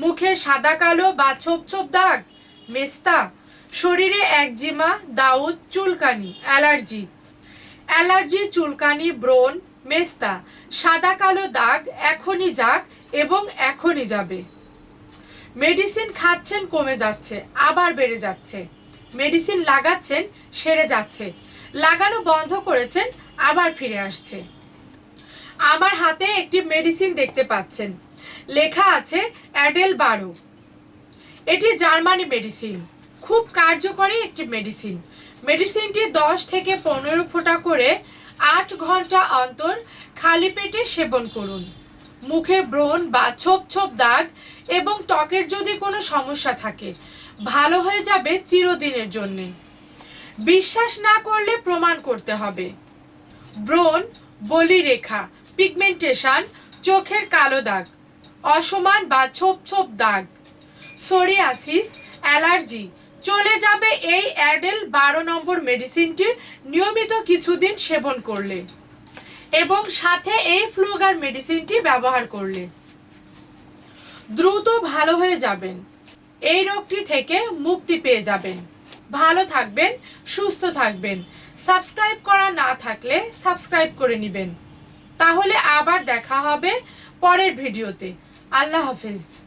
মুখে সাদা কালো বা ছোপ ছোপ দাগ। মেস্তা, শরীরে একজিমা, দাউদ, চুলকানি, অ্যালার্জি। অ্যালার্জি, চুলকানি, ব্রণ, মেস্তা, সাদা কালো দাগ এখনই যাক এবং এখনই যাবে। মেডিসিন খাচ্ছেন কমে যাচ্ছে, আবার বেড়ে যাচ্ছে। মেডিসিন লাগাচ্ছেন, সেরে যাচ্ছে। লাগানো বন্ধ করেছেন, আবার ফিরে আসছে। আমার হাতে একটি মেডিসিন দেখতে পাচ্ছেন। লেখা আছে অ্যাডেল বারো। এটি জার্মানি মেডিসিন। খুব কার্যকরী একটি মেডিসিন। মেডিসিনটি দশ থেকে পনেরো ফোঁটা করে আট ঘণ্টা অন্তর খালি পেটে সেবন করুন। মুখে ব্রণ বা ছোপ ছোপ দাগ এবং ত্বকের যদি কোনো সমস্যা থাকে, ভালো হয়ে যাবে চিরদিনের জন্যে। বিশ্বাস না করলে প্রমাণ করতে হবে। ব্রণ, বলিরেখা, পিগমেন্টেশন, চোখের কালো দাগ। অসমান বা ছোপ ছোপ দাগ। Psoriasis, allergy. চলে যাবে এই অ্যাডেল বারো নম্বর মেডিসিনটি নিয়মিত কিছুদিন সেবন করলে এবং সাথে এই ফ্লুগার মেডিসিনটি ব্যবহার করলে। দ্রুত ভালো হয়ে যাবেন। এই রোগটি থেকে মুক্তি পেয়ে যাবেন। ভালো থাকবেন, সুস্থ থাকবেন। সাবস্ক্রাইব করা না থাকলে সাবস্ক্রাইব করে নেবেন। তাহলে আবার দেখা হবে পরের ভিডিওতে। আল্লাহ হাফিজ।